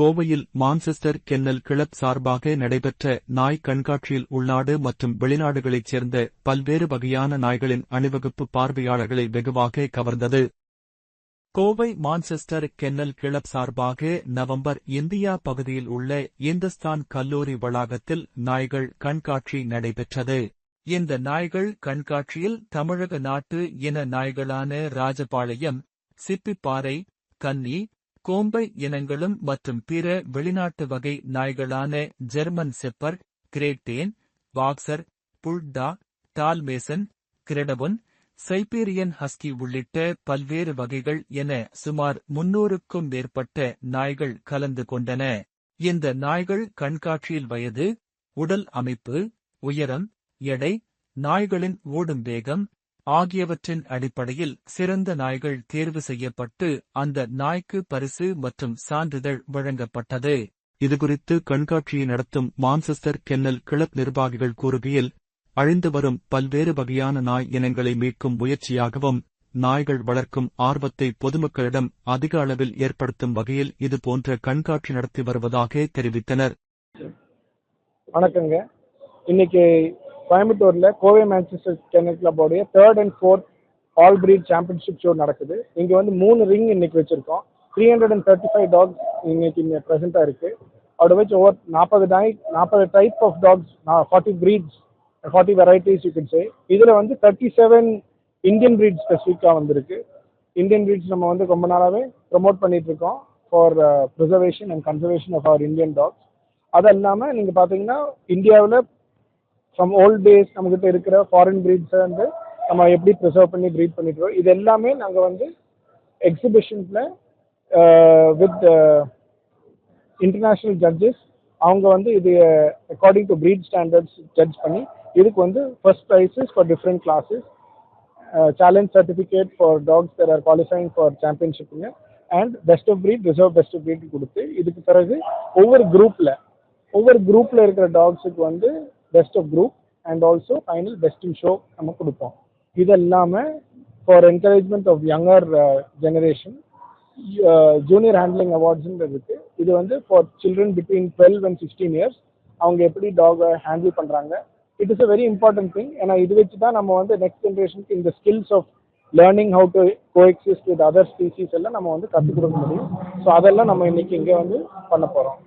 கோவையில் Manchester kennel club சார்பாக நடைபெற்ற நாய் கண்காட்சியில் உள்நாடு மற்றும் வெளிநாடுகளைச் சேர்ந்த பல்வேறு வகையான நாய்களின் அணிவகுப்பு பார்வையாளர்களை வெகுவாக கவர்ந்தது. கோவை மான்செஸ்டர் கென்னல் கிளப் சார்பாக நவம்பர் இந்தியா பகுதியில் உள்ள இந்துஸ்தான் கல்லூரி வளாகத்தில் நாய்கள் கண்காட்சி நடைபெற்றது. இந்த நாய்கள் கண்காட்சியில் தமிழக நாட்டு இன நாய்களான ராஜபாளையம் சிப்பிப்பாறை கன்னி கோம்பை இனங்களும் மற்றும் பிற வெளிநாட்டு வகை நாய்களான German shepherd great dane boxer bulldog dalmatian கிரெடபுன் Siberian husky உள்ளிட்ட பல்வேறு வகைகள் என சுமார் முன்னூறுக்கும் மேற்பட்ட நாய்கள் கலந்து கொண்டன. இந்த நாய்கள் கண்காட்சியில் வயது உடல் அமைப்பு உயரம் எடை நாய்களின் ஓடும் வேகம் ஆகியவற்றின் அடிப்படையில் சிறந்த நாய்கள் தேர்வு செய்யப்பட்டு அந்த நாய்க்கு பரிசு மற்றும் சான்றிதழ் வழங்கப்பட்டது. இதுகுறித்து கண்காட்சியை நடத்தும் மான்செஸ்டர் கென்னல் கிளப் நிர்வாகிகள் கூறுகையில் அழிந்து வரும் பல்வேறு வகையான நாய் இனங்களை மீட்கும் முயற்சியாகவும் நாய்கள் வளர்க்கும் ஆர்வத்தை பொதுமக்களிடம் அதிக அளவில் ஏற்படுத்தும் வகையில் இது போன்ற கண்காட்சி நடத்தி வருவதாக தெரிவித்தனர். வணக்கங்க. இன்னைக்கு கோயம்புத்தூர்ல கோவை மேன்செஸ்டர் சென்னை கிளப்போடைய third and fourth all breed championship show நடக்குது. இங்க வந்து மூணு ரிங் இன்னைக்கு வச்சிருக்கோம். Three hundred and thirty five dogs இன்னைக்கு இங்கே ப்ரெசென்ட்டாக இருக்கு. அதோட வச்சு ஒவ்வொரு நாற்பது நாய் நாற்பது type of dogs forty breeds forty varieties you can say இதில் வந்து தேர்ட்டி செவன் இந்தியன் பிரீட் ஸ்பெசிஃபிக்காக வந்திருக்கு. இந்தியன் பிரீட்ஸ் நம்ம வந்து ரொம்ப நாளாகவே ப்ரொமோட் பண்ணிட்டு இருக்கோம் for preservation uh, and conservation of our Indian dogs அது இல்லாமல் நீங்கள் பார்த்தீங்கன்னா இந்தியாவில் ஃப்ரம் ஓல்ட் டேஸ் நம்மகிட்ட இருக்கிற ஃபாரின் பிரீட்ஸை வந்து நம்ம எப்படி ப்ரிசர்வ் பண்ணி ப்ரீட் பண்ணிட்டு இருக்கோம். இது எல்லாமே நாங்கள் வந்து எக்ஸிபிஷன்ஸில் வித் இன்டர்நேஷ்னல் ஜட்ஜஸ் அவங்க வந்து இது according to breed standards judge பண்ணி இதுக்கு வந்து first prizes for different classes challenge certificate for dogs that are qualifying for சாம்பியன்ஷிப்புங்க and best of breed reserve best of breed கொடுத்து இதுக்கு பிறகு ஒவ்வொரு குரூப்பில் ஒவ்வொரு குரூப்பில் இருக்கிற டாக்ஸுக்கு வந்து best of group and also final best in show நம்ம கொடுப்போம். இது இல்லாமல் for encouragement of younger generation junior handling அவார்ட்ஸ்ன்னு இருக்கு. இது வந்து for children between twelve and sixteen years அவங்க எப்படி டாகை ஹேண்டில் பண்ணுறாங்க it is a very important thing ஏன்னா இது வச்சு தான் நம்ம வந்து நெக்ஸ்ட் ஜென்ரேஷனுக்கு இந்த skills of learning how to coexist with other species எல்லாம் நம்ம வந்து கற்றுக் கொடுக்க முடியும். ஸோ அதெல்லாம் நம்ம இன்னைக்கு இங்கே வந்து பண்ண போகிறோம்